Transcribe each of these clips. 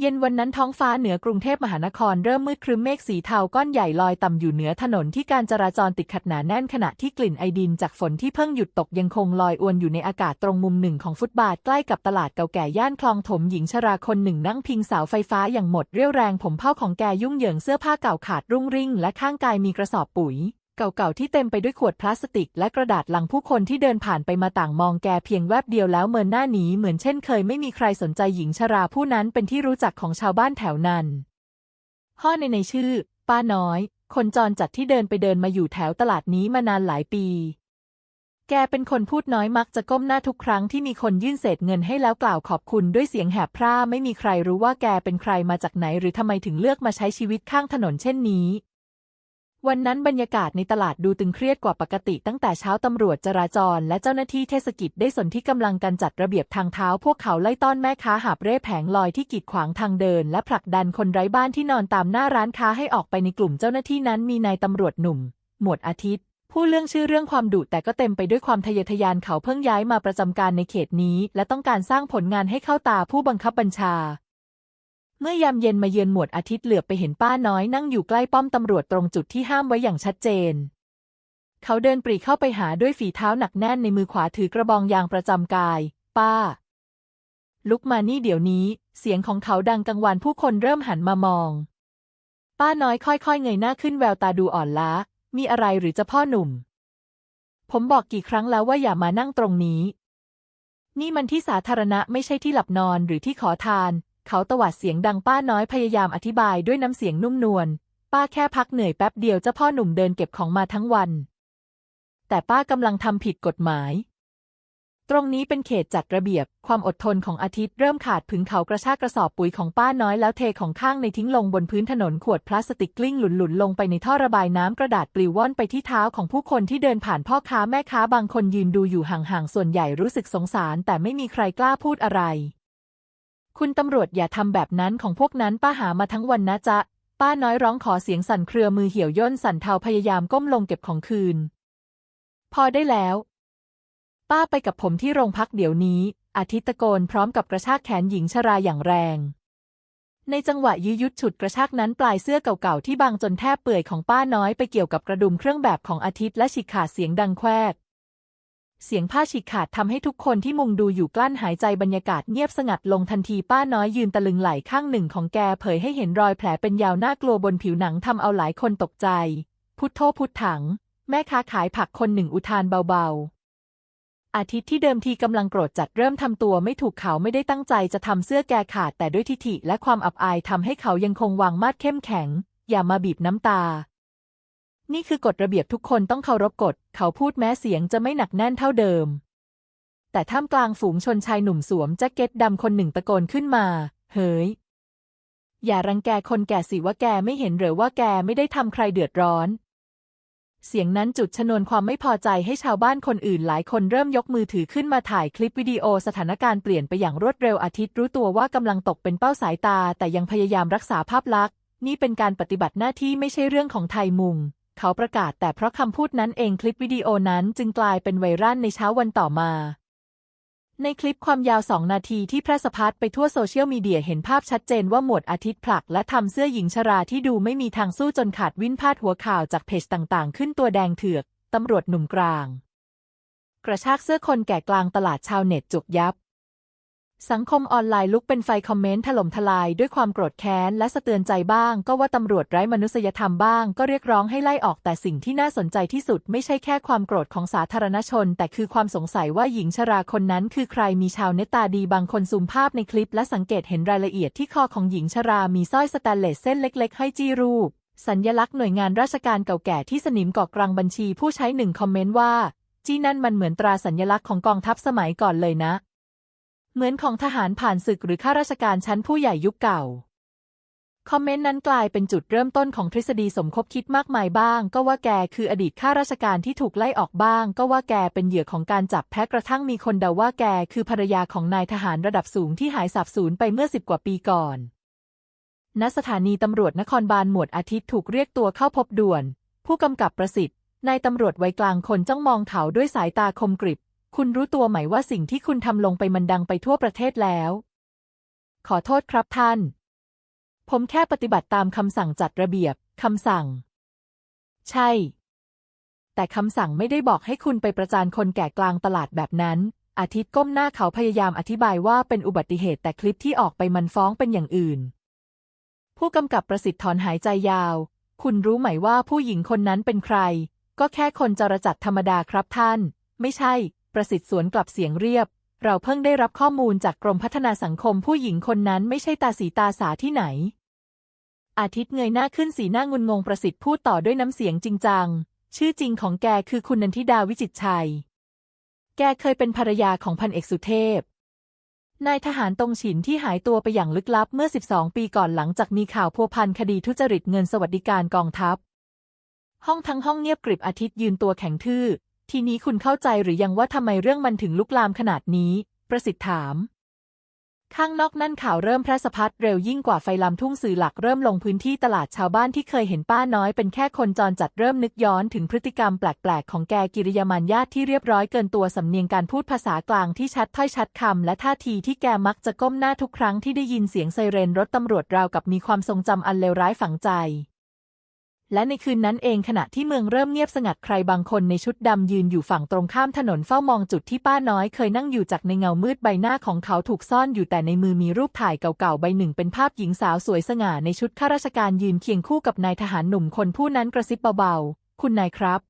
เย็นวันนั้นท้องฟ้าเหนือกรุงเทพมหานครเริ่มมืดครึ้มเมฆสีเทาก้อนใหญ่ลอยต่ำอยู่เหนือถนนที่การจราจรติดขัดหนาแน่นขณะที่กลิ่นไอดินจากฝนที่เพิ่งหยุดตกยังคงลอยอวนอยู่ในอากาศตรงมุมหนึ่งของฟุตบาทใกล้กับตลาดเก่าแก่ย่านคลองถมหญิงชราคนหนึ่งนั่งพิงเสาไฟฟ้าอย่างหมดเรี่ยวแรงผมเผ้าของแกยุ่งเหยิงเสื้อผ้าเก่าขาดรุ่งริ่งและข้างกายมีกระสอบปุ๋ย เก่าๆที่เต็มไปด้วยขวดพลาสติกและกระดาษลังผู้คนที่เดินผ่านไปมาต่างมองแกเพียงแวบเดียวแล้วเมินหน้าหนีเหมือนเช่นเคยไม่มีใครสนใจหญิงชราผู้นั้นเป็นที่รู้จักของชาวบ้านแถวนั้นพ่อในในชื่อ ป้าน้อย คนจรจัดที่เดินไปเดินมาอยู่แถวตลาดนี้มานานหลายปี แกเป็นคนพูดน้อยมักจะก้มหน้าทุกครั้งที่มีคนยื่นเศษเงินให้แล้วกล่าวขอบคุณด้วยเสียงแหบพร่าไม่มีใครรู้ว่าแกเป็นใครมาจากไหน หรือทำไมถึงเลือกมาใช้ชีวิตข้างถนนเช่นนี้ วันนั้นบรรยากาศในตลาดดูตึงเครียดกว่าปกติตั้งแต่เช้าตำรวจจราจร และเจ้าหน้าที่เทศกิจได้สนที่กำลังกันจัดระเบียบทางเท้า พวกเขาไล่ต้อนแม่ค้าหาบเร่แผงลอยที่กีดขวางทางเดิน และผลักดันคนไร้บ้านที่นอนตามหน้าร้านค้าให้ออกไปในกลุ่มเจ้าหน้าที่นั้นมีนายตำรวจหนุ่ม หมวดอาทิตย์ ผู้เรื่องชื่อเรื่องความดุแต่ก็เต็มไปด้วยความทะเยอทะยานเขาเพิ่งย้ายมาประจำการในเขตนี้ และต้องการสร้างผลงานให้เข้าตาผู้บังคับบัญชา เมื่อยามเย็นมาเยือนหมวดอาทิตย์เหลือบไปเห็นป้าน้อยนั่งอยู่ใกล้ป้อมตำรวจตรงจุดที่ห้ามไว้อย่างชัดเจน เขาเดินปรีเข้าไปหาด้วยฝีเท้าหนักแน่นในมือขวาถือกระบองยางประจำกาย ป้า ลุกมานี่เดี๋ยวนี้ เสียงของเขาดังกังวานผู้คนเริ่มหันมามอง ป้าน้อยค่อยๆเงยหน้าขึ้นแววตาดูอ่อนล้า มีอะไรหรือจะพ่อหนุ่ม ผมบอกกี่ครั้งแล้วว่าอย่ามานั่งตรงนี้ นี่มันที่สาธารณะไม่ใช่ที่หลับนอนหรือที่ขอทาน เขาตวาดเสียงดังป้าน้อยพยายามอธิบายด้วยน้ำเสียงนุ่มนวล ป้าแค่พักเหนื่อยแป๊บเดียวเจ้าพ่อหนุ่มเดินเก็บของมาทั้งวัน แต่ป้ากำลังทำผิดกฎหมาย ตรงนี้เป็นเขตจัดระเบียบ ความอดทนของอาทิตย์เริ่มขาดผึงเขากระชากกระสอบปุ๋ยของป้าน้อยแล้วเทของข้างในทิ้งลงบนพื้นถนนขวดพลาสติกกลิ้งหลุนๆลงไปในท่อระบายน้ำกระดาษปลิวว่อนไปที่เท้าของผู้คนที่เดินผ่านพ่อค้าแม่ค้าบางคนยืนดูอยู่ห่างๆส่วนใหญ่รู้สึกสงสาร แต่ไม่มีใครกล้าพูดอะไร คุณตำรวจอย่าทำแบบนั้นของพวกนั้นป้าหามาทั้งวันนะจ๊ะ ป้าน้อยร้องขอเสียงสั่นเครือมือเหี่ยวย่นสั่นเทาพยายามก้มลงเก็บของคืน พอได้แล้ว ป้าไปกับผมที่โรงพักเดี๋ยวนี้ อาทิตย์ตะโกนพร้อมกับกระชากแขนหญิงชราอย่างแรง ในจังหวะยื้อยุดฉุดกระชากนั้นปลายเสื้อเก่าๆที่บางจนแทบเปื่อยของป้าน้อยไปเกี่ยวกับกระดุมเครื่องแบบของอาทิตย์และฉีกขาดเสียงดังแควก เสียงผ้าฉีกขาดทำให้ทุกคนที่มุงดูอยู่กลั้นหายใจบรรยากาศเงียบสงัดลงทันทีป้าน้อยยืนตะลึงไหลข้างหนึ่งของแกเผยให้เห็นรอยแผลเป็นยาวน่ากลัวบนผิวหนังทำเอาหลายคนตกใจ พุทโธพุทถัง แม่ค้าขายผักคนหนึ่งอุทานเบาๆ อาทิตย์ที่เดิมทีกำลังโกรธจัดเริ่มทำตัวไม่ถูกเขาไม่ได้ตั้งใจจะทำเสื้อแกขาดแต่ด้วยทิฐิและความอับอายทำให้เขายังคงวางมาดเข้มแข็ง อย่ามาบีบน้ำตา นี่คือกฎระเบียบทุกคนต้องเคารพกฎ เขาพูดแม้เสียงจะไม่หนักแน่นเท่าเดิม แต่ท่ามกลางฝูงชนชายหนุ่มสวมแจ็คเก็ตดำคนหนึ่งตะโกนขึ้นมา เฮ้ย อย่ารังแกคนแก่สิว่าแกไม่เห็นหรือว่าแกไม่ได้ทำใครเดือดร้อน เสียงนั้นจุดชนวนความไม่พอใจให้ชาวบ้านคนอื่นหลายคนเริ่มยกมือถือขึ้นมาถ่ายคลิปวิดีโอสถานการณ์เปลี่ยนไปอย่างรวดเร็วอาทิตย์รู้ตัวว่ากำลังตกเป็นเป้าสายตา แต่ยังพยายามรักษาภาพลักษณ์ นี่เป็นการปฏิบัติหน้าที่ไม่ใช่เรื่องของไทยมุง เขาประกาศแต่เพราะคำพูดนั้นเองคลิปวิดีโอนั้นจึงกลายเป็นไวรัลในเช้าวันต่อมา ในคลิปความยาวสองนาทีที่แพร่สะพัดไปทั่วโซเชียลมีเดียเห็นภาพชัดเจนว่าหมวดอาทิตย์ผลักและทำเสื้อหญิงชราที่ดูไม่มีทางสู้จนขาดวินพาดหัวข่าวจากเพจต่างๆ ขึ้นตัวแดงเถือกตำรวจหนุ่มกลาง กระชากเสื้อคนแก่กลางตลาดชาวเน็ตจุกยับ สังคมออนไลน์ลุกเป็นไฟคอมเมนต์ถล่มทลายด้วยความโกรธแค้นและสะเตือนใจบ้าง ก็ว่าตำรวจไร้มนุษยธรรมบ้าง ก็เรียกร้องให้ไล่ออกแต่สิ่งที่น่าสนใจที่สุดไม่ใช่แค่ความโกรธของสาธารณชน แต่คือความสงสัยว่าหญิงชราคนนั้นคือใครมีชาวเน็ตตาดีบางคนซูมภาพในคลิปและสังเกตเห็นรายละเอียดที่คอของหญิงชรามีสร้อยสแตนเลสเส้นเล็กๆ ให้จี้รูป สัญญลักษณ์หน่วยงานราชการเก่าแก่ที่สนิมเกาะกลางบัญชีผู้ใช้หนึ่งคอมเมนต์ว่าจี้นั่นมันเหมือนตราสัญญลักษณ์ของกองทัพสมัยก่อนเลยนะ เหมือนของทหารผ่านศึกหรือข้าราชการชั้นผู้ใหญ่ยุคเก่า คอมเมนต์นั้นกลายเป็นจุดเริ่มต้นของทฤษฎีสมคบคิดมากมายบ้าง ก็ว่าแกคืออดีตข้าราชการที่ถูกไล่ออกบ้าง ก็ว่าแกเป็นเหยื่อของการจับแพ้กระทั่งมีคนเดาว่าแกคือภรรยาของนายทหารระดับสูงที่หายสาบสูญไปเมื่อสิบกว่าปีก่อนณสถานีตำรวจนครบาลหมวดอาทิตย์ถูกเรียกตัวเข้าพบด่วน ผู้กำกับประสิทธิ์นายตำรวจวัยกลางคนจ้องมองเขาด้วยสายตาคมกริบ คุณรู้ตัวไหมว่าสิ่งที่คุณทำลงไปมันดังไปทั่วประเทศแล้ว ขอโทษครับท่าน ผมแค่ปฏิบัติตามคำสั่งจัดระเบียบคำสั่ง ใช่ แต่คำสั่งไม่ได้บอกให้คุณไปประจานคนแก่กลางตลาดแบบนั้นอาทิตย์ก้มหน้าเขาพยายามอธิบายว่าเป็นอุบัติเหตุแต่คลิปที่ออกไปมันฟ้องเป็นอย่างอื่น ผู้กำกับประสิทธิ์ถอนหายใจยาว คุณรู้ไหมว่าผู้หญิงคนนั้นเป็นใคร ก็แค่คนจรจัดธรรมดาครับท่าน ไม่ใช่ ประสิทธิ์สวนกลับเสียงเรียบ เราเพิ่งได้รับข้อมูลจากกรมพัฒนาสังคมผู้หญิงคนนั้นไม่ใช่ตาสีตาสาที่ไหน อาทิตย์เงยหน้าขึ้นสีหน้างุนงงประสิทธิ์พูดต่อด้วยน้ำเสียงจริงจัง ชื่อจริงของแกคือคุณนันทิดาวิจิตรชัย แกเคยเป็นภรรยาของพันเอกสุเทพนายทหารตรงฉินที่หายตัวไปอย่างลึกลับเมื่อ 12 ปีก่อนหลังจากมีข่าวพัวพันคดีทุจริตเงินสวัสดิการกองทัพ ห้องทั้งห้องเงียบกริบอาทิตย์ยืนตัวแข็งทื่อ ทีนี้คุณเข้าใจหรือยังว่าทำไมเรื่องมันถึงลุกลามขนาดนี้ ประสิทธิ์ถาม ข้างนอกนั่นข่าวเริ่มแพร่สะพัดเร็วยิ่งกว่าไฟลำทุ่งสื่อหลักเริ่มลงพื้นที่ตลาดชาวบ้านที่เคยเห็นป้าน้อยเป็นแค่คนจรจัดเริ่มนึกย้อนถึงพฤติกรรมแปลกๆ ของแกกิริยามารยาทที่เรียบร้อยเกินตัวสำเนียงการพูดภาษากลางที่ชัดถ้อยชัดคำและท่าทีที่แกมักจะก้มหน้าทุกครั้งที่ได้ยินเสียงไซเรนรถตำรวจราวกับมีความทรงจำอันเลวร้ายฝังใจ และในคืนนั้นเองขณะที่เมืองเริ่มเงียบสงัดใครบางคนในชุดดำยืนอยู่ฝั่งตรงข้ามถนนเฝ้ามองจุดที่ป้าน้อยเคยนั่งอยู่จากในเงามืดใบหน้าของเขาถูกซ่อนอยู่แต่ในมือมีรูปถ่ายเก่าๆใบหนึ่งเป็นภาพหญิงสาวสวยสง่าในชุดข้าราชการยืนเคียงคู่กับนายทหารหนุ่มคนผู้นั้นกระซิบเบาๆ คุณนายครับ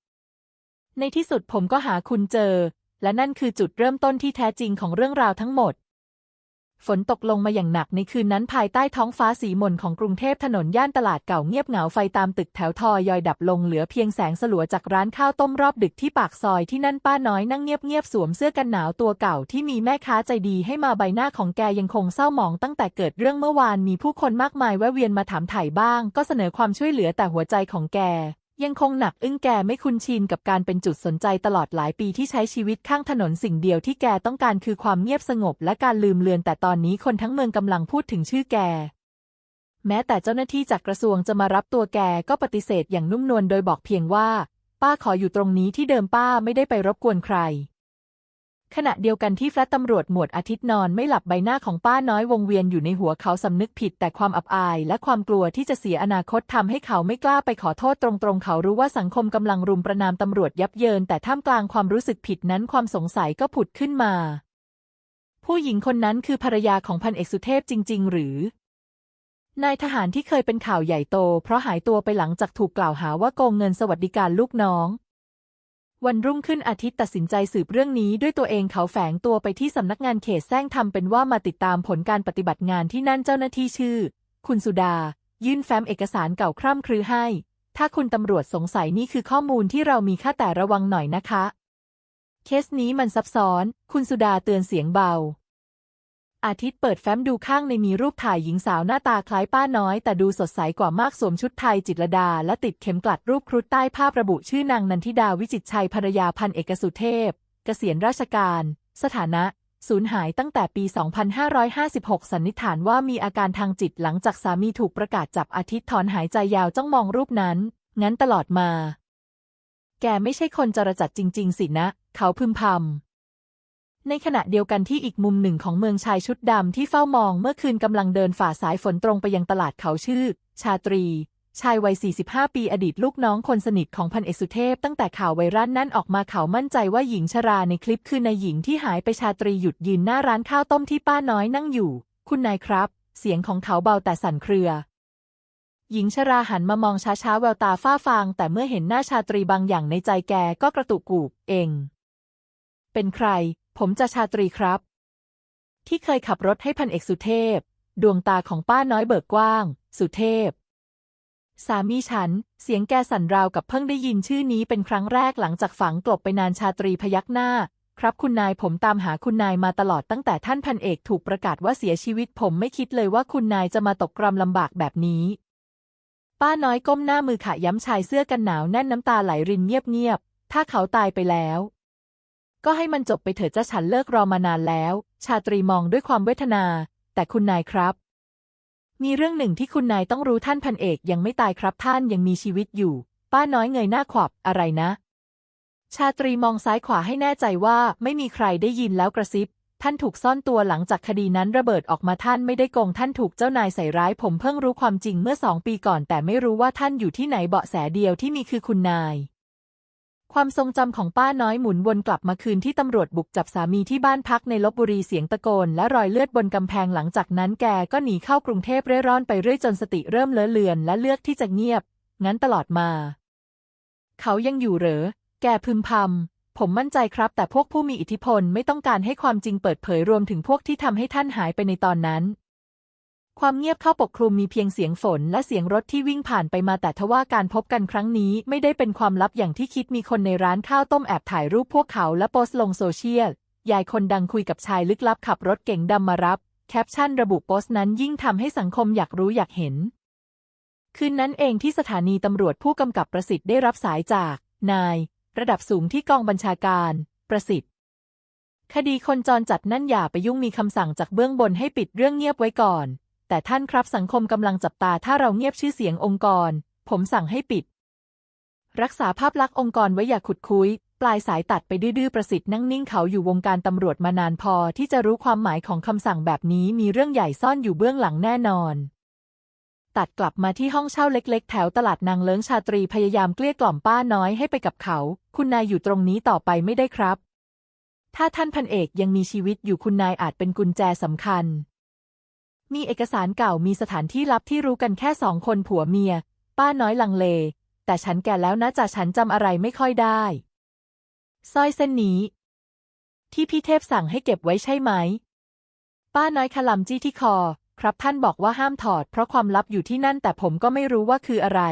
ในที่สุดผมก็หาคุณเจอ และนั่นคือจุดเริ่มต้นที่แท้จริงของเรื่องราวทั้งหมด ฝนตกลงมาอย่างหนักในคืนนั้นภายใต้ท้องฟ้าสีหม่นของกรุงเทพถนนย่านตลาดเก่าเงียบเหงาไฟตามตึกแถวทอยอยดับลงเหลือเพียงแสงสลัวจากร้านข้าวต้มรอบดึกที่ปากซอยที่นั่นป้าน้อยนั่งเงียบๆสวมเสื้อกันหนาวตัวเก่าที่มีแม่ค้าใจดีให้มาใบหน้าของแกยังคงเศร้าหมองตั้งแต่เกิดเรื่องเมื่อวานมีผู้คนมากมายแวะเวียนมาถามไถ่บ้าง ก็เสนอความช่วยเหลือแต่หัวใจของแก ยังคงหนักอึ้งแกไม่คุ้นชินกับการเป็นจุดสนใจตลอดหลายปีที่ใช้ชีวิตข้างถนนสิ่งเดียวที่แกต้องการคือความเงียบสงบและการลืมเลือนแต่ตอนนี้คนทั้งเมืองกำลังพูดถึงชื่อแก แม้แต่เจ้าหน้าที่จากกระทรวงจะมารับตัวแกก็ปฏิเสธอย่างนุ่มนวลโดยบอกเพียงว่า ป้าขออยู่ตรงนี้ที่เดิมป้าไม่ได้ไปรบกวนใคร ขณะเดียวกันที่แฟลตตำรวจหมวดอาทิตย์นอนไม่หลับใบหน้าของป้าน้อยวงเวียนอยู่ในหัวเขาสำนึกผิด แต่ความอับอาย และความกลัวที่จะเสียอนาคตทำให้เขาไม่กล้าไปขอโทษตรงๆ เขารู้ว่าสังคมกำลังรุมประนามตำรวจยับเยิน แต่ท่ามกลางความรู้สึกผิดนั้นความสงสัยก็ผุดขึ้นมา ผู้หญิงคนนั้นคือภรรยาของพันเอกสุเทพจริง ๆ หรือนายทหารที่เคยเป็นข่าวใหญ่โต เพราะหายตัวไปหลังจากถูกกล่าวหาว่าโกงเงินสวัสดิการลูกน้อง วันรุ่งขึ้นอาทิตย์ตัดสินใจสืบเรื่องนี้ด้วยตัวเองเขาแฝงตัวไปที่สำนักงานเขตแซงทำเป็นว่ามาติดตามผลการปฏิบัติงานที่นั่นเจ้าหน้าที่ชื่อ คุณสุดา ยื่นแฟ้มเอกสารเก่าคร่ำครือให้ ถ้าคุณตำรวจสงสัยนี่คือข้อมูลที่เรามีค่าแต่ระวังหน่อยนะคะ เคสนี้มันซับซ้อน คุณสุดาเตือนเสียงเบา อาทิตย์เปิดแฟ้มดูข้างในมีรูปถ่ายหญิงสาวหน้าตาคล้ายป้าน้อย แต่ดูสดใสกว่ามากสวมชุดไทยจิตรดา และติดเข็มกลัดรูปครุฑใต้ภาพระบุชื่อนางนันทิดาวิจิตรชัยภรรยาพันเอกสุเทพ เกษียณราชการ สถานะสูญหายตั้งแต่ปี 2556 สันนิษฐานว่ามีอาการทางจิตหลังจากสามีถูกประกาศจับอาทิตย์ถอนหายใจยาวจ้องมองรูปนั้น งั้นตลอดมา แกไม่ใช่คนจรจัดจริง ๆ สินะ เขาพึมพำ ในขณะเดียวกันที่อีกมุมหนึ่งของเมืองชายชุดดำที่เฝ้ามองเมื่อคืนกำลังเดินฝ่าสายฝนตรงไปยังตลาดเขาชื่อ ชาตรี ชายวัย 45 ปีอดีตลูกน้องคนสนิทของพันเอกสุเทพ ตั้งแต่ข่าวไวรัสนั่นออกมาเขามั่นใจว่าหญิงชราในคลิปคือนายหญิงที่หายไปชาตรีหยุดยืนหน้าร้านข้าวต้มที่ป้าน้อยนั่งอยู่ คุณนายครับ เสียงของเขาเบาแต่สั่นเครือ หญิงชราหันมามองช้าๆแววตาฝ้าฟาง แต่เมื่อเห็นหน้าชาตรีบางอย่างในใจแกก็กระตุกกูบเอง เป็นใคร ผมจะชาตรีครับ ที่เคยขับรถให้พันเอกสุเทพ ดวงตาของป้าน้อยเบิกกว้าง สุเทพ สามีฉัน เสียงแกสั่นราวกับเพิ่งได้ยินชื่อนี้เป็นครั้งแรกหลังจากฝังกลบไปนานชาตรีพยักหน้า ครับคุณนายผมตามหาคุณนายมาตลอดตั้งแต่ท่านพันเอกถูกประกาศว่าเสียชีวิตผมไม่คิดเลยว่าคุณนายจะมาตกกรำลำบากแบบนี้ ป้าน้อยก้มหน้ามือขะย้ำชายเสื้อกันหนาวแน่นน้ำตาไหลรินเงียบๆถ้าเขาตายไปแล้ว ก็ให้มันจบไปเถิดจ้าฉันเลิกรอมานานแล้ว ชาตรีมองด้วยความเวทนา แต่คุณนายครับ มีเรื่องหนึ่งที่คุณนายต้องรู้ท่านพันเอกยังไม่ตายครับท่านยังมีชีวิตอยู่ ป้าน้อยเงยหน้าขวับอะไรนะ ชาตรีมองซ้ายขวาให้แน่ใจว่าไม่มีใครได้ยินแล้วกระซิบ ท่านถูกซ่อนตัวหลังจากคดีนั้นระเบิดออกมาท่านไม่ได้โกงท่านถูกเจ้านายใส่ร้าย ผมเพิ่งรู้ความจริงเมื่อสองปีก่อน แต่ไม่รู้ว่าท่านอยู่ที่ไหนเบาะแสเดียวที่มีคือคุณนาย ความทรงจำของป้าน้อยหมุนวนกลับมาคืนที่ตำรวจบุกจับสามีที่บ้านพักในลบบุรีเสียงตะโกนและรอยเลือดบนกำแพงหลังจากนั้นแกก็หนีเข้ากรุงเทพเร่ร่อนไปเรื่อยจนสติเริ่มเลอะเลือนและเลือกที่จะเงียบ งั้นตลอดมา เขายังอยู่เหรอ แกพึมพำ ผมมั่นใจครับ แต่พวกผู้มีอิทธิพลไม่ต้องการให้ความจริงเปิดเผยรวมถึงพวกที่ทำให้ท่านหายไปในตอนนั้น ความเงียบเข้าปกคลุมมีเพียงเสียงฝนและเสียงรถที่วิ่งผ่านไปมาแต่ทว่าการพบกันครั้งนี้ไม่ได้เป็นความลับอย่างที่คิดมีคนในร้านข้าวต้มแอบถ่ายรูปพวกเขาและโพสต์ลงโซเชียล ยายคนดังคุยกับชายลึกลับขับรถเก๋งดำมารับ แคปชั่นระบุโพสต์นั้นยิ่งทำให้สังคมอยากรู้อยากเห็น คืนนั้นเองที่สถานีตำรวจผู้กำกับประสิทธิ์ได้รับสายจาก นาย ระดับสูงที่กองบัญชาการ ประสิทธิ์คดีคนจรจัดนั่นอย่าไปยุ่งมีคำสั่งจากเบื้องบนให้ปิดเรื่องเงียบไว้ก่อน แต่ท่านครับสังคมกำลังจับตาถ้าเราเงียบชื่อเสียงองค์กร ผมสั่งให้ปิด รักษาภาพลักษณ์องค์กรไว้อย่าขุดคุย ปลายสายตัดไปดื้อๆประสิทธิ์นั่งนิ่งเขาอยู่วงการตำรวจมานานพอที่จะรู้ความหมายของคำสั่งแบบนี้มีเรื่องใหญ่ซ่อนอยู่เบื้องหลังแน่นอน ตัดกลับมาที่ห้องเช่าเล็ก ๆ แถวตลาดนางเลิ้งชาตรีพยายามเกลี้ยกล่อมป้าน้อยให้ไปกับเขา คุณนายอยู่ตรงนี้ต่อไปไม่ได้ครับ ถ้าท่านพันเอกยังมีชีวิตอยู่คุณนายอาจเป็นกุญแจสำคัญ มีเอกสารเก่ามีสถานที่ลับที่รู้กันแค่สองคนผัวเมีย ป้าน้อยลังเล แต่ฉันแก่แล้วนะจ่าฉันจำอะไรไม่ค่อยได้สร้อยเส้นนี้ ที่พี่เทพสั่งให้เก็บไว้ใช่ไหม ป้าน้อยขลำจี้ที่คอ ครับท่านบอกว่าห้ามถอด เพราะความลับอยู่ที่นั่นแต่ผมก็ไม่รู้ว่าคืออะไร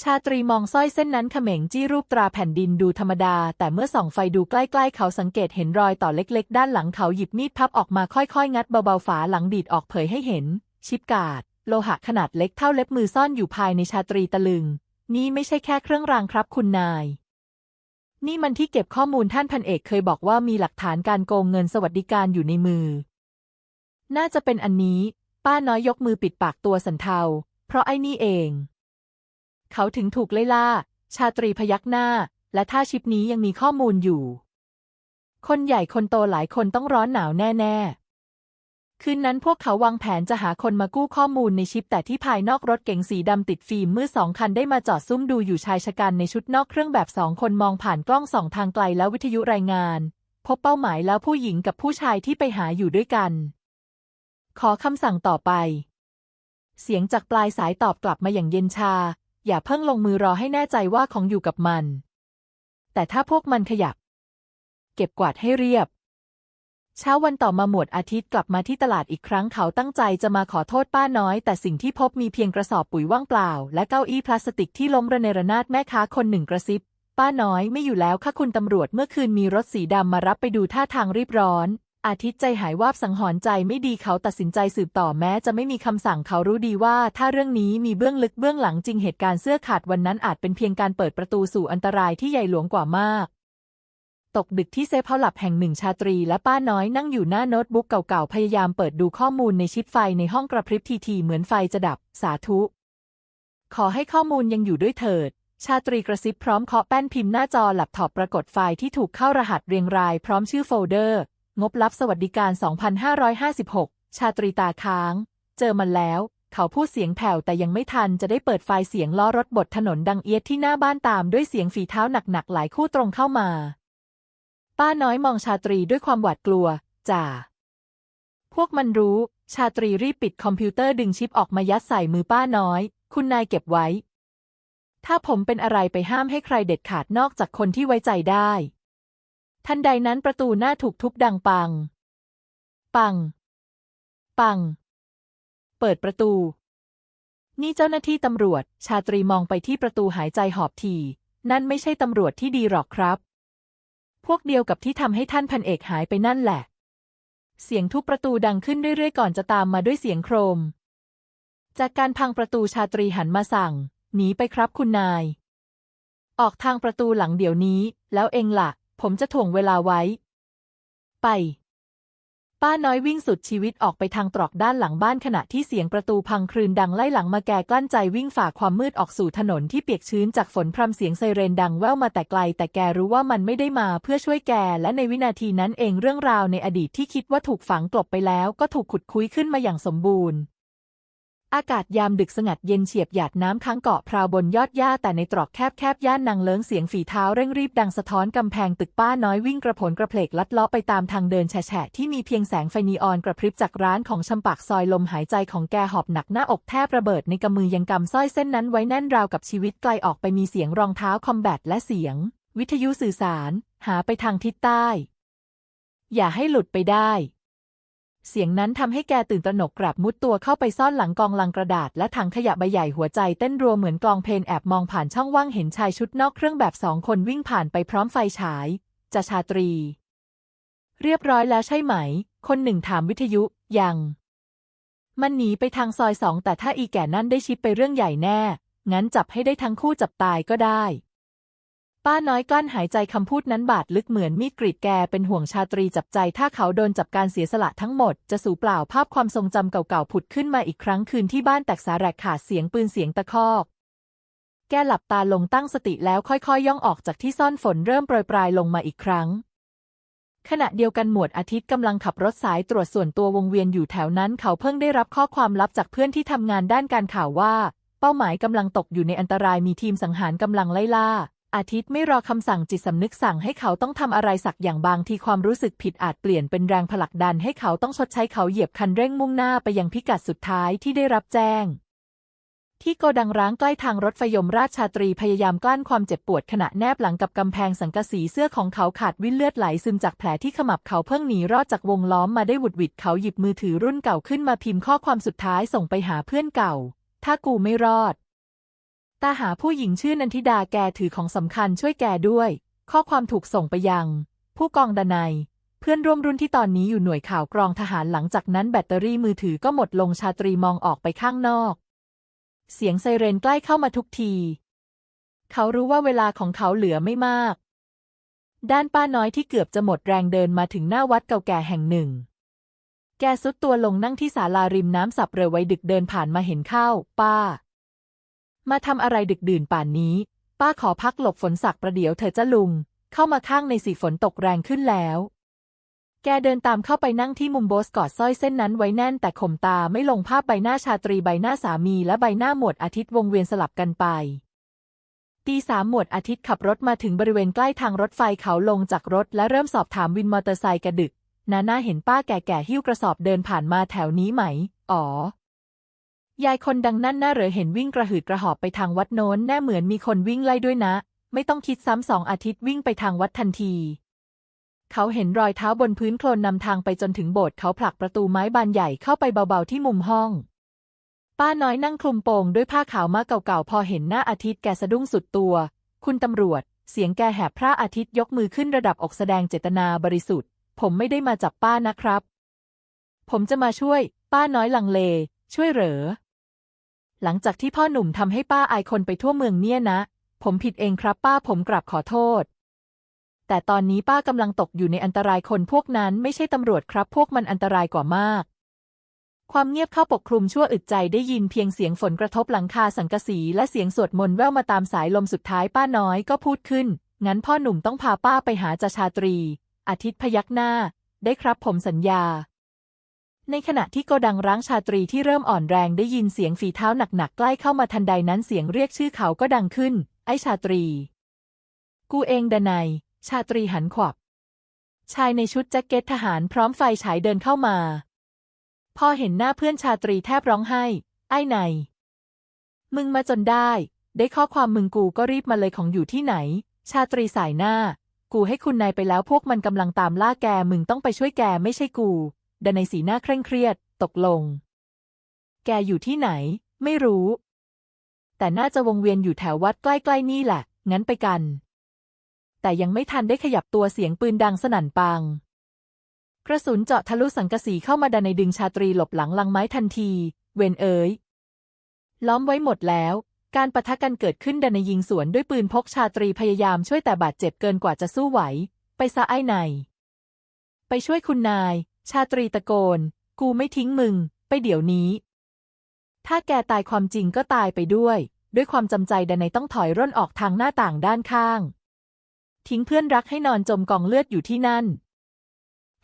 ชาตรีมองสร้อยเส้นนั้นเขม่งจี้รูปตราแผ่นดินดูธรรมดา แต่เมื่อส่องไฟดูใกล้ๆ เขาสังเกตเห็นรอยต่อเล็กๆ ด้านหลังเขาหยิบมีดพับออกมาค่อยๆ งัดเบาๆฝาหลังดีดออกเผยให้เห็น ชิปกาด โลหะขนาดเล็กเท่าเล็บมือซ่อนอยู่ภายในชาตรีตะลึง นี่ไม่ใช่แค่เครื่องรางครับคุณนาย นี่มันที่เก็บข้อมูลท่านพันเอกเคยบอกว่ามีหลักฐานการโกงเงินสวัสดิการอยู่ในมือ น่าจะเป็นอันนี้ ป้าน้อยยกมือปิดปากตัวสันเทา เพราะไอ้นี่เอง เขาถึงถูกไล่ล่า ชาตรีพยักหน้า และถ้าชิปนี้ยังมีข้อมูลอยู่ คนใหญ่คนโตหลายคนต้องร้อนหนาวแน่ๆ คืนนั้นพวกเขาวางแผนจะหาคนมากู้ข้อมูลในชิปแต่ที่ภายนอกรถเก๋งสีดำติดฟิล์มมืดสองคันได้มาจอดซุ่มดูอยู่ชายชะกันในชุดนอกเครื่องแบบสองคนมองผ่านกล้องสองทางไกลแล้ววิทยุรายงาน พบเป้าหมายแล้วผู้หญิงกับผู้ชายที่ไปหาอยู่ด้วยกัน ขอคำสั่งต่อไปเสียงจากปลายสายตอบกลับมาอย่างเย็นชา อย่าเพิ่งลงมือรอให้แน่ใจว่าของอยู่กับมัน แต่ถ้าพวกมันขยับ เก็บกวาดให้เรียบ เช้าวันต่อมาหมวดอาทิตย์กลับมาที่ตลาดอีกครั้งเขาตั้งใจจะมาขอโทษป้าน้อย แต่สิ่งที่พบมีเพียงกระสอบปุ๋ยว่างเปล่า และเก้าอี้พลาสติกที่ล้มระเนระนาดแม่ค้าคนหนึ่งกระซิบ ป้าน้อยไม่อยู่แล้วค่ะคุณตำรวจเมื่อคืนมีรถสีดำมารับไปดูท่าทางรีบร้อน อาทิตย์ใจหายวาบสังหรณ์ใจไม่ดีเขาตัดสินใจสืบต่อแม้จะไม่มีคำสั่งเขารู้ดีว่า ถ้าเรื่องนี้มีเบื้องลึกเบื้องหลังจริงเหตุการณ์เสื้อขาดวันนั้นอาจเป็นเพียงการเปิดประตูสู่อันตรายที่ใหญ่หลวงกว่ามาก ตกดึกที่เซฟเฮาหลับแห่งหนึ่งชาตรีและป้าน้อยนั่งอยู่หน้าโน้ตบุ๊กเก่าๆพยายามเปิดดูข้อมูลในชิปไฟในห้องกระพริบทีๆเหมือนไฟจะดับ สาธุ ขอให้ข้อมูลยังอยู่ด้วยเถิดชาตรีกระซิบพร้อมเคาะแป้นพิมพ์หน้าจอแล็ปท็อปปรากฏไฟล์ที่ถูกเข้ารหัสเรียงรายพร้อมชื่อโฟลเดอร์ งบลับสวัสดิการ 2556 ชาตรีตาค้าง เจอมันแล้ว เขาพูดเสียงแผ่วแต่ยังไม่ทันจะได้เปิดไฟเสียงล้อรถบดถนนดังเอียดที่หน้าบ้านตามด้วยเสียงฝีเท้าหนักๆหลายคู่ตรงเข้ามา ป้าน้อยมองชาตรีด้วยความหวาดกลัว จ่า พวกมันรู้ ชาตรีรีบปิดคอมพิวเตอร์ดึงชิปออกมายัดใส่มือป้าน้อย คุณนายเก็บไว้ ถ้าผมเป็นอะไรไปห้ามให้ใครเด็ดขาดนอกจากคนที่ไว้ใจได้ ทันใดนั้นประตูหน้าถูกทุบดังปัง ปัง ปัง เปิดประตู นี่เจ้าหน้าที่ตำรวจ ชาตรีมองไปที่ประตูหายใจหอบที นั่นไม่ใช่ตำรวจที่ดีหรอกครับ พวกเดียวกับที่ทำให้ท่านพันเอกหายไปนั่นแหละ เสียงทุบประตูดังขึ้นเรื่อยๆ ก่อนจะตามมาด้วยเสียงโครม จากการพังประตูชาตรีหันมาสั่ง หนีไปครับคุณนาย ออกทางประตูหลังเดี๋ยวนี้ แล้วเองล่ะ ผมจะถ่วงเวลาไว้ ไป ป้าน้อยวิ่งสุดชีวิตออกไปทางตรอกด้านหลังบ้านขณะที่เสียงประตูพังครืนดังไล่หลังมาแกกลั้นใจวิ่งฝ่าความมืดออกสู่ถนนที่เปียกชื้นจากฝนพรำเสียงไซเรนดังแว่วมาแต่ไกล แต่แกรู้ว่ามันไม่ได้มาเพื่อช่วยแก และในวินาทีนั้นเองเรื่องราวในอดีตที่คิดว่าถูกฝังกลบไปแล้ว ก็ถูกขุดคุ้ยขึ้นมาอย่างสมบูรณ์ อากาศยามดึกสงัดเย็นเฉียบหยาดน้ำค้างเกาะพราวบนยอดหญ้าแต่ในตรอกแคบๆย่านนางเลิ้งเสียงฝีเท้าเร่งรีบดังสะท้อนกำแพงตึกป้าน้อยวิ่งกระผนกระเพลกลัดเลาะไปตามทางเดินแฉะที่มีเพียงแสงไฟนีออนกระพริบจากร้านของชำปากซอยลมหายใจของแกหอบหนักหน้าอกแทบระเบิดในกำมือยังกำสร้อยเส้นนั้นไว้แน่นราวกับชีวิตไกลออกไปมีเสียงรองเท้าคอมแบทและเสียง วิทยุสื่อสาร หาไปทางทิศใต้ อย่าให้หลุดไปได้ เสียงนั้นทำให้แกตื่นตระหนกกลับมุดตัวเข้าไปซ่อนหลังกองลังกระดาษ และถังขยะใบใหญ่หัวใจเต้นรัวเหมือนกลองเพลงแอบมองผ่านช่องว่างเห็นชายชุดนอกเครื่องแบบสองคนวิ่งผ่านไปพร้อมไฟฉาย จะชาตรี เรียบร้อยแล้วใช่ไหม คนหนึ่งถามวิทยุ ยัง มันหนีไปทางซอยสองแต่ถ้าอีแก่นั่นได้ชิปไปเรื่องใหญ่แน่ งั้นจับให้ได้ทั้งคู่จับตายก็ได้ ป้าน้อยกลั้นหายใจคำพูดนั้นบาดลึกเหมือนมีดกรีดแกเป็นห่วงชาตรีจับใจ ถ้าเขาโดนจับการเสียสละทั้งหมด จะสูญเปล่าภาพความทรงจำเก่าๆผุดขึ้นมาอีกครั้งคืนที่บ้านแตกสาแหรกขาดเสียงปืนเสียงตะคอกแกหลับตาลงตั้งสติแล้วค่อยๆยย่องออกจากที่ซ่อนฝนเริ่มโปรยปลายลงมาอีกครั้ง ขณะเดียวกันหมวดอาทิตย์กำลังขับรถสายตรวจส่วนตัววงเวียนอยู่แถวนั้น เขาเพิ่งได้รับข้อความลับจากเพื่อนที่ทำงานด้านการข่าวว่า เป้าหมายกำลังตกอยู่ในอันตรายมีทีมสังหารกำลังไล่ล่า อาทิตย์ไม่รอคำสั่งจิตสำนึกสั่งให้เขาต้องทำอะไรสักอย่างบางทีความรู้สึกผิดอาจเปลี่ยนเป็นแรงผลักดันให้เขาต้องชดใช้เขาเหยียบคันเร่งมุ่งหน้าไปยังพิกัดสุดท้ายที่ได้รับแจ้ง ที่โกดังร้างใกล้ทางรถไฟยมราชชาตรีพยายามกลั้นความเจ็บปวดขณะแนบหลังกับกำแพงสังกะสีเสื้อของเขาขาดวิ่นเลือดไหลซึมจากแผลที่ขมับเขาเพิ่งหนีรอดจากวงล้อมมาได้หวุดหวิดเขาหยิบมือถือรุ่นเก่าขึ้นมาพิมพ์ข้อความสุดท้ายส่งไปหาเพื่อนเก่า ถ้ากูไม่รอด ตาหาผู้หญิงชื่อนันทิดาแกถือของสำคัญช่วยแกด้วย ข้อความถูกส่งไปยัง ผู้กองดนัยเพื่อนร่วมรุ่นที่ตอนนี้อยู่หน่วยข่าวกรองทหารหลังจากนั้นแบตเตอรี่มือถือก็หมดลงชาตรีมองออกไปข้างนอก เสียงไซเรนใกล้เข้ามาทุกที เขารู้ว่าเวลาของเขาเหลือไม่มาก ด้านป้าน้อยที่เกือบจะหมดแรงเดินมาถึงหน้าวัดเก่าแก่แห่งหนึ่ง แกซุดตัวลงนั่งที่ศาลาริมน้ำสับเรือไว้ดึกเดินผ่านมาเห็นเข้า ป้า มาทำอะไรดึกดื่นป่านนี้ ป้าขอพักหลบฝนสักประเดี๋ยวเธอจะลุง เข้ามาข้างในสีฝนตกแรงขึ้นแล้ว แกเดินตามเข้าไปนั่งที่มุมโบสกอดสร้อยเส้นนั้นไว้แน่นแต่ข่มตาไม่ลงภาพใบหน้าชาตรีใบหน้าสามีและใบหน้าหมวดอาทิตย์วงเวียนสลับกันไปตีสามหมวดอาทิตย์ขับรถมาถึงบริเวณใกล้ทางรถไฟเขาลงจากรถ และเริ่มสอบถามวินมอเตอร์ไซค์กระดึก นาน่าเห็นป้าแก่ๆหิ้วกระสอบเดินผ่านมาแถวนี้ไหม อ๋อ ยายคนดังนั่นน่าเหรอเห็นวิ่งกระหืดกระหอบไปทางวัดโน้นแน่เหมือนมีคนวิ่งไล่ด้วยนะ ไม่ต้องคิดซ้ำสองอาทิตย์วิ่งไปทางวัดทันที เขาเห็นรอยเท้าบนพื้นโคลนนำทางไปจนถึงโบสถ์เขาผลักประตูไม้บานใหญ่เข้าไปเบาๆที่มุมห้อง ป้าน้อยนั่งคลุมโปงด้วยผ้าขาวมาเก่าๆพอเห็นหน้าอาทิตย์แกสะดุ้งสุดตัว คุณตำรวจ เสียงแกแหบพระอาทิตย์ยกมือขึ้นระดับอกแสดงเจตนาบริสุทธิ์ ผมไม่ได้มาจับป้านะครับ ผมจะมาช่วย ป้าน้อยลังเล ช่วยเหรอ หลังจากที่พ่อหนุ่มทำให้ป้าอายคนไปทั่วเมืองเนี่ยนะ ผมผิดเองครับป้าผมกราบขอโทษ แต่ตอนนี้ป้ากำลังตกอยู่ในอันตรายคนพวกนั้นไม่ใช่ตำรวจครับ พวกมันอันตรายกว่ามาก ความเงียบเข้าปกคลุมชั่วอึดใจได้ยินเพียงเสียงฝนกระทบหลังคาสังกะสีและเสียงสวดมนต์แว่วมาตามสายลมสุดท้ายป้าน้อยก็พูดขึ้น งั้นพ่อหนุ่มต้องพาป้าไปหาจ่าชาตรี อาทิตย์พยักหน้า ได้ครับผมสัญญา ในขณะที่โกดังร้างชาตรีที่เริ่มอ่อนแรงได้ยินเสียงฝีเท้าหนักๆใกล้เข้ามาทันใดนั้นเสียงเรียกชื่อเขาก็ดังขึ้น ไอชาตรี กูเองดนัยชาตรีหันขวับ ชายในชุดแจ็คเก็ตทหารพร้อมไฟฉายเดินเข้ามา พอเห็นหน้าเพื่อนชาตรีแทบร้องไห้ ไอ้ในมึงมาจนได้ ได้ข้อความมึงกูก็รีบมาเลยของอยู่ที่ไหน ชาตรีสายหน้า กูให้คุณนายไปแล้วพวกมันกำลังตามล่าแกมึงต้องไปช่วยแกไม่ใช่กู ดนัยสีหน้าเคร่งเครียด ตกลง แกอยู่ที่ไหน ไม่รู้ แต่น่าจะวงเวียนอยู่แถววัดใกล้ๆนี่แหละ งั้นไปกัน แต่ยังไม่ทันได้ขยับตัวเสียงปืนดังสนั่นปัง กระสุนเจาะทะลุสังกะสีเข้ามาดันในดึงชาตรีหลบหลังลังไม้ทันที เวนเอ๋ยล้อมไว้หมดแล้ว การปะทะกันเกิดขึ้นดันในยิงสวนด้วยปืนพกชาตรีพยายามช่วยแต่บาดเจ็บเกินกว่าจะสู้ไหว ไปซะไอ้ใน ไปช่วยคุณนาย ชาตรีตะโกน กูไม่ทิ้งมึง ไปเดี๋ยวนี้ ถ้าแกตายความจริงก็ตายไปด้วย ด้วยความจำใจดันในต้องถอยร่นออกทางหน้าต่างด้านข้าง ทิ้งเพื่อนรักให้นอนจมกองเลือดอยู่ที่นั่น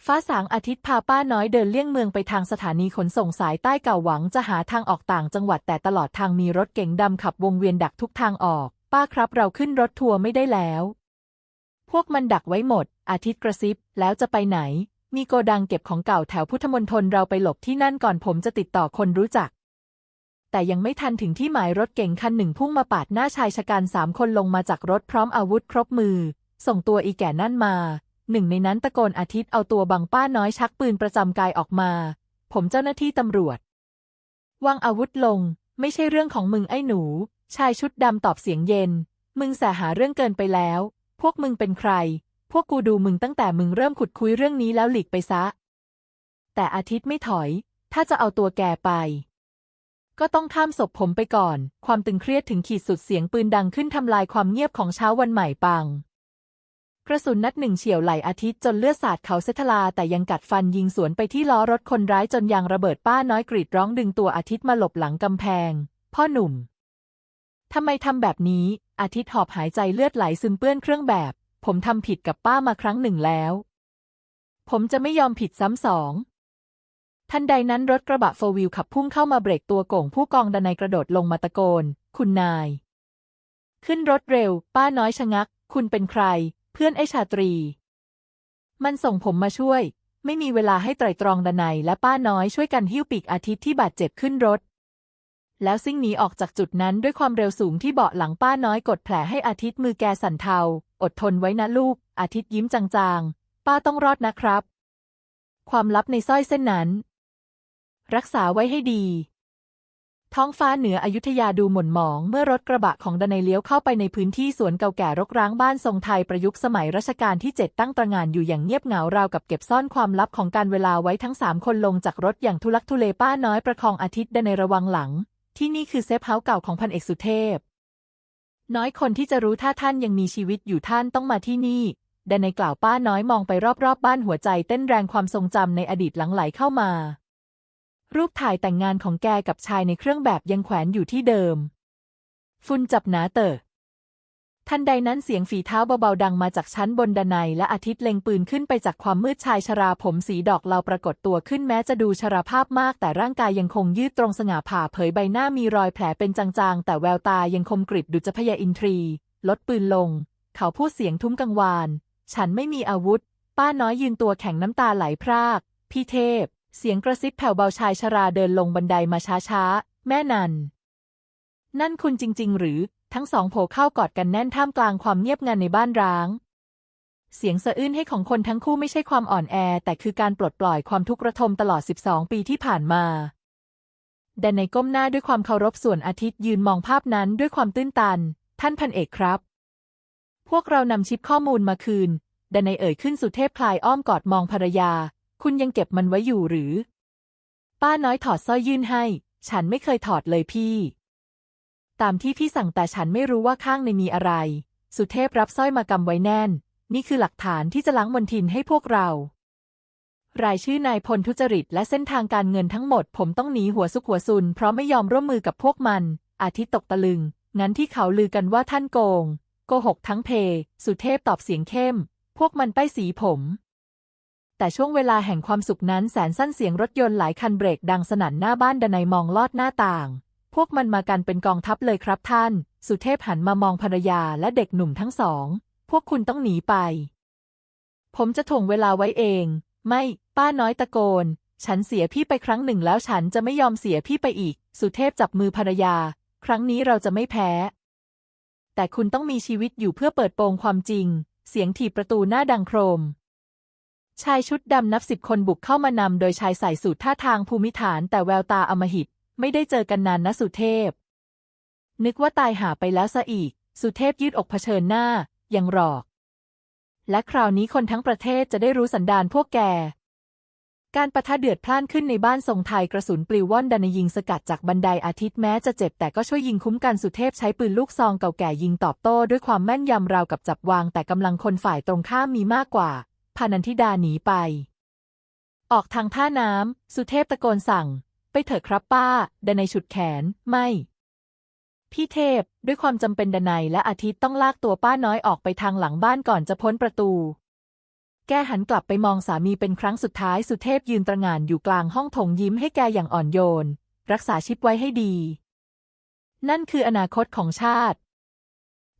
ฟ้าสางอาทิตย์พาป้าน้อยเดินเลี่ยงเมืองไปทางสถานีขนส่งสายใต้เก่าหวังจะหาทางออกต่างจังหวัดแต่ตลอดทางมีรถเก๋งดำขับวงเวียนดักทุกทางออก ป้าครับเราขึ้นรถทัวร์ไม่ได้แล้วพวกมันดักไว้หมด อาทิตย์กระซิบ แล้วจะไปไหน มีโกดังเก็บของเก่าแถวพุทธมณฑลเราไปหลบที่นั่นก่อนผมจะติดต่อคนรู้จัก แต่ยังไม่ทันถึงที่หมายรถเก๋งคันหนึ่งพุ่งมาปาดหน้าชายชะกันสามคนลงมาจากรถพร้อมอาวุธครบมือ ส่งตัวอีแก่นั่นมา หนึ่งในนั้นตะโกนอาทิตย์เอาตัวบังป้าน้อยชักปืนประจำกายออกมา ผมเจ้าหน้าที่ตำรวจวางอาวุธลง ไม่ใช่เรื่องของมึงไอ้หนู ชายชุดดำตอบเสียงเย็น มึงแสหาเรื่องเกินไปแล้ว พวกมึงเป็นใคร พวกกูดูมึงตั้งแต่มึงเริ่มขุดคุยเรื่องนี้แล้วหลีกไปซะ แต่อาทิตย์ไม่ถอย ถ้าจะเอาตัวแกไป ก็ต้องข้ามศพผมไปก่อน ความตึงเครียดถึงขีดสุดเสียงปืนดังขึ้นทำลายความเงียบของเช้าวันใหม่ปัง กระสุนนัดหนึ่งเฉียวไหลอาทิตย์จนเลือดสาดเขาเซทลาแต่ยังกัดฟันยิงสวนไปที่ล้อรถคนร้ายจนยางระเบิดป้าน้อยกรีดร้องดึงตัวอาทิตย์มาหลบหลังกำแพง พ่อหนุ่มทำไมทำแบบนี้ อาทิตย์หอบหายใจเลือดไหลซึมเปื้อนเครื่องแบบ ผมทำผิดกับป้ามาครั้งหนึ่งแล้ว ผมจะไม่ยอมผิดซ้ำสอง ทันใดนั้นรถกระบะโฟร์วิวขับพุ่งเข้ามาเบรกตัวโก่งผู้กองดนัยกระโดดลงมาตะโกน คุณนาย ขึ้นรถเร็ว ป้าน้อยชะงัก คุณเป็นใคร เพื่อนไอชาตรี มันส่งผมมาช่วย ไม่มีเวลาให้ไตรตรองดนัยและป้าน้อยช่วยกันหิ้วปีกอาทิตย์ที่บาดเจ็บขึ้นรถ แล้วซิ่งหนีออกจากจุดนั้นด้วยความเร็วสูงที่เบาะหลังป้าน้อยกดแผลให้อาทิตย์มือแกสั่นเทา อดทนไว้นะลูก อาทิตย์ยิ้มจางๆ ป้าต้องรอดนะครับ ความลับในสร้อยเส้นนั้น รักษาไว้ให้ดี ท้องฟ้าเหนืออยุธยาดูหม่นหมอง เมื่อรถกระบะของดนัยเลี้ยวเข้าไปในพื้นที่สวนเก่าแก่รกร้างบ้านทรงไทยประยุกต์สมัยรัชกาลที่7ตั้งตระหง่านอยู่อย่างเงียบเหงาราวกับเก็บซ่อนความลับของการเวลาไว้ทั้งสามคนลงจากรถอย่างทุลักทุเลป้าน้อยประคองอาทิตย์ดนัยระวังหลัง ที่นี่คือเซฟเฮาส์เก่าของพันเอกสุเทพ น้อยคนที่จะรู้ถ้าท่านยังมีชีวิตอยู่ท่านต้องมาที่นี่ดนในกล่าวป้าน้อยมองไปรอบๆบบ้านหัวใจเต้นแรงความทรงจำในอดีตหลังไหลเข้ามา รูปถ่ายแต่งงานของแกกับชายในเครื่องแบบยังแขวนอยู่ที่เดิม ฟุนจับหนาเตอะ ทันใดนั้นเสียงฝีเท้าเบาๆดังมาจากชั้นบนดนัยและอาทิตย์เล็งปืนขึ้นไปจากความมืดชายชราผมสีดอกเราปรากฏตัวขึ้นแม้จะดูชราภาพมาก แต่ร่างกายยังคงยืดตรงสง่าผ่าเผยใบหน้ามีรอยแผลเป็นจางๆ แต่แววตายังคมกริบดุจพยาอินทรี ลดปืนลง เขาพูดเสียงทุ้มกังวาน ฉันไม่มีอาวุธ ป้าน้อยยืนตัวแข็งน้ำตาไหลพราก พี่เทพ เสียงกระซิบแผ่วเบาชายชราเดินลงบันไดมาช้าๆแม่นันนั่นคุณจริง ๆ หรือ ทั้งสองโผล่เข้ากอดกันแน่นท่ามกลางความเงียบงันในบ้านร้าง เสียงสะอื้นให้ของคนทั้งคู่ไม่ใช่ความอ่อนแอ แต่คือการปลดปล่อยความทุกข์ระทมตลอด 12 ปีที่ผ่านมาแดนในก้มหน้าด้วยความเคารพส่วนอาทิตย์ยืนมองภาพนั้นด้วยความตื้นตัน ท่านพันเอกครับ พวกเรานำชิปข้อมูลมาคืนแดนในเอ่ยขึ้นสุเทพคลายอ้อมกอดมองภรรยา คุณยังเก็บมันไว้อยู่หรือ ป้าน้อยถอดสร้อยยื่นให้ ฉันไม่เคยถอดเลยพี่ ตามที่พี่สั่งแต่ฉันไม่รู้ว่าข้างในมีอะไร สุเทพรับสร้อยมากำไว้แน่น นี่คือหลักฐานที่จะล้างมนทินให้พวกเรา รายชื่อนายพลทุจริตและเส้นทางการเงินทั้งหมด ผมต้องหนีหัวซุกหัวซุน เพราะไม่ยอมร่วมมือกับพวกมัน อาทิตย์ตกตะลึง งั้นที่เขาลือกันว่าท่านโกง โกหกทั้งเพ สุเทพตอบเสียงเข้ม พวกมันป้ายสีผม แต่ช่วงเวลาแห่งความสุขนั้นแสนสั้นเสียงรถยนต์หลายคันเบรกดังสนั่นหน้าบ้านดนัยมองลอดหน้าต่าง พวกมันมากันเป็นกองทัพเลยครับท่าน สุเทพหันมามองภรรยาและเด็กหนุ่มทั้งสอง พวกคุณต้องหนีไป ผมจะถ่วงเวลาไว้เอง ไม่ ป้าน้อยตะโกน ฉันเสียพี่ไปครั้งหนึ่งแล้วฉันจะไม่ยอมเสียพี่ไปอีก สุเทพจับมือภรรยา ครั้งนี้เราจะไม่แพ้ แต่คุณต้องมีชีวิตอยู่เพื่อเปิดโปงความจริง เสียงถีบประตูหน้าดังโครมชายชุดดำนับสิบคนบุกเข้ามานำโดยชายใส่สูทท่าทางภูมิฐานแต่แววตาอมหิต ไม่ได้เจอกันนานนะสุเทพ นึกว่าตายหาไปแล้วซะอีก สุเทพยืดอกเผชิญหน้า ยังหรอก และคราวนี้คนทั้งประเทศจะได้รู้สันดานพวกแก การประทะเดือดพล่านขึ้นในบ้านทรงไทยกระสุนปลิวว่อนดันยิงสกัดจากบันไดอาทิตย์แม้จะเจ็บแต่ก็ช่วยยิงคุ้มกันสุเทพใช้ปืนลูกซองเก่าแก่ยิงตอบโต้ด้วยความแม่นยำราวกับจับวาง แต่กำลังคนฝ่ายตรงข้ามมีมากกว่าพานันทิดาหนีไป ออกทางท่าน้ำ สุเทพตะโกนสั่ง เถอะครับป้า ดนัยฉุดแขน ไม่ พี่เทพ ด้วยความจำเป็นดนัยและอาทิตย์ต้องลากตัวป้าน้อยออกไปทางหลังบ้านก่อนจะพ้นประตู แกหันกลับไปมองสามีเป็นครั้งสุดท้ายสุเทพยืนตระหง่านอยู่กลางห้องถงยิ้มให้แกอย่างอ่อนโยน รักษาชิปไว้ให้ดี นั่นคืออนาคตของชาติ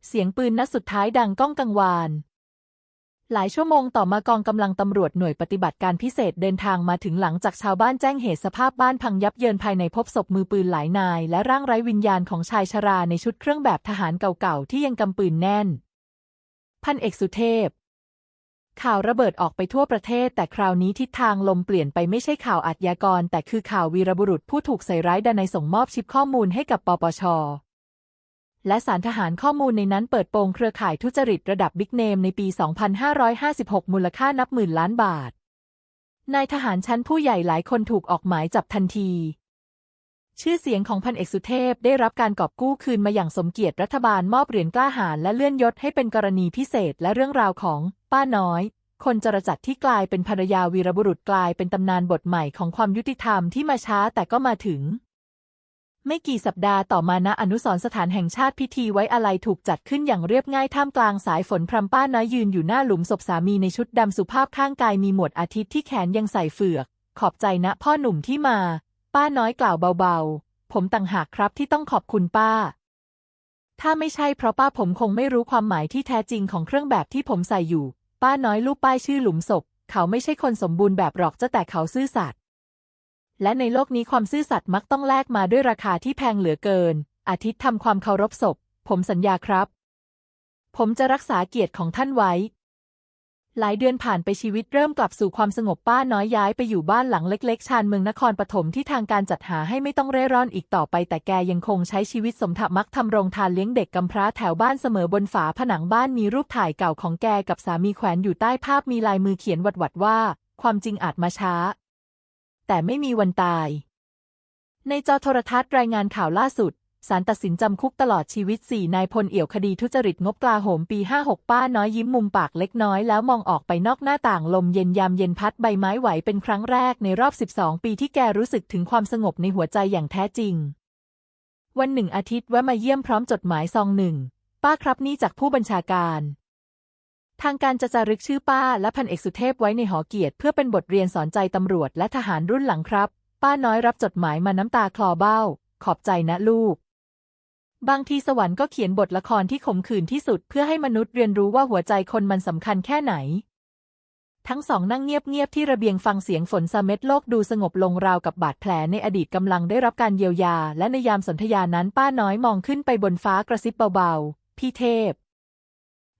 เสียงปืนนัดสุดท้ายดังก้องกังวาน หลายชั่วโมงต่อมากองกำลังตำรวจหน่วยปฏิบัติการพิเศษเดินทางมาถึงหลังจากชาวบ้านแจ้งเหตุสภาพบ้านพังยับเยินภายในพบศพมือปืนหลายนาย และร่างไร้วิญญาณของชายชราในชุดเครื่องแบบทหารเก่าๆ ที่ยังกำปืนแน่น พันเอกสุเทพ ข่าวระเบิดออกไปทั่วประเทศ แต่คราวนี้ทิศทางลมเปลี่ยนไปไม่ใช่ข่าวอาชญากร แต่คือข่าววีรบุรุษผู้ถูกใส่ร้ายดันในส่งมอบชิปข้อมูลให้กับปปช และสารทหารข้อมูลในนั้นเปิดโปงเครือข่ายทุจริตระดับบิ๊กเนมในปี 2556 มูลค่านับหมื่นล้านบาท นายทหารชั้นผู้ใหญ่หลายคนถูกออกหมายจับทันที ชื่อเสียงของพันเอกสุเทพได้รับการกอบกู้คืนมาอย่างสมเกียรติรัฐบาลมอบเหรียญกล้าหาญและเลื่อนยศให้เป็นกรณีพิเศษและเรื่องราวของ ป้าน้อย คนจรจัดที่กลายเป็นภรรยาวีรบุรุษกลายเป็นตำนานบทใหม่ของความยุติธรรมที่มาช้าแต่ก็มาถึง ไม่กี่สัปดาห์ต่อมาณอนุสรสถานแห่งชาติพิธีไว้อาลัยถูกจัดขึ้นอย่างเรียบง่ายท่ามกลางสายฝนพรำป้าน้อยยืนอยู่หน้าหลุมศพสามีในชุดดำสุภาพข้างกายมีหมวดอาทิตย์ที่แขนยังใส่เฟือก ขอบใจนะพ่อหนุ่มที่มา ป้าน้อยกล่าวเบาๆ ผมต่างหากครับที่ต้องขอบคุณป้า ถ้าไม่ใช่เพราะป้าผมคงไม่รู้ความหมายที่แท้จริงของเครื่องแบบที่ผมใส่อยู่ ป้าน้อยรูปป้ายชื่อหลุมศพ เขาไม่ใช่คนสมบูรณ์แบบหรอกจะแต่เขาซื่อสัตย์ และในโลกนี้ความซื่อสัตย์มักต้องแลกมาด้วยราคาที่แพงเหลือเกิน อาทิตย์ทำความเคารพศพ ผมสัญญาครับ ผมจะรักษาเกียรติของท่านไว้ หลายเดือนผ่านไปชีวิตเริ่มกลับสู่ความสงบป้าน้อยย้ายไปอยู่บ้านหลังเล็ก ๆ ชานเมืองนครปฐมที่ทางการจัดหาให้ไม่ต้องเร่ร่อนอีกต่อไป แต่แกยังคงใช้ชีวิตสมถะมักทำโรงทานเลี้ยงเด็กกำพร้าแถวบ้านเสมอบนฝาผนังบ้านมีรูปถ่ายเก่าของแกกับสามีแขวนอยู่ใต้ภาพมีลายมือเขียนหวัดๆว่า ความจริงอาจมาช้า แต่ไม่มีวันตาย ในจอโทรทัศน์รายงานข่าวล่าสุดศาลตัดสินจำคุกตลอดชีวิต 4 นายพลเอี่ยวคดีทุจริตงบกลาโหมปี 56 ป้าน้อยยิ้มมุมปากเล็กน้อยแล้วมองออกไปนอกหน้าต่างลมเย็นยามเย็นพัดใบไม้ไหวเป็นครั้งแรกในรอบ 12 ปีที่แกรู้สึกถึงความสงบในหัวใจอย่างแท้จริง วันหนึ่งอาทิตย์แวะมาเยี่ยมพร้อมจดหมายซองหนึ่ง ป้าครับนี่จากผู้บัญชาการ ทางการจะจารึกชื่อป้าและพันเอกสุเทพไว้ในหอเกียรติเพื่อเป็นบทเรียนสอนใจตำรวจและทหารรุ่นหลังครับ ป้าน้อยรับจดหมายมาน้ำตาคลอเบ้า ขอบใจนะลูก บางทีสวรรค์ก็เขียนบทละครที่ขมขื่นที่สุดเพื่อให้มนุษย์เรียนรู้ว่าหัวใจคนมันสำคัญแค่ไหน ทั้งสองนั่งเงียบๆที่ระเบียงฟังเสียงฝนสะเม็ดโลกดูสงบลงราวกับบาดแผลในอดีตกำลังได้รับการเยียวยา และในยามสนธยานั้นป้าน้อยมองขึ้นไปบนฟ้ากระซิบเบาๆ พี่เทพ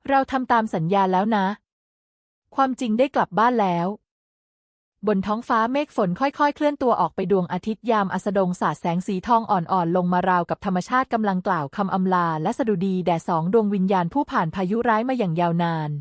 เราทำตามสัญญาแล้วนะ ความจริงได้กลับบ้านแล้ว บนท้องฟ้าเมฆฝนค่อยๆ เคลื่อนตัวออกไปดวงอาทิตย์ยามอัสดงสาดแสงสีทองอ่อนๆ ลงมาราวกับธรรมชาติกำลังกล่าวคำอำลา และสดุดีแด่สองดวงวิญญาณผู้ผ่านพายุร้ายมาอย่างยาวนาน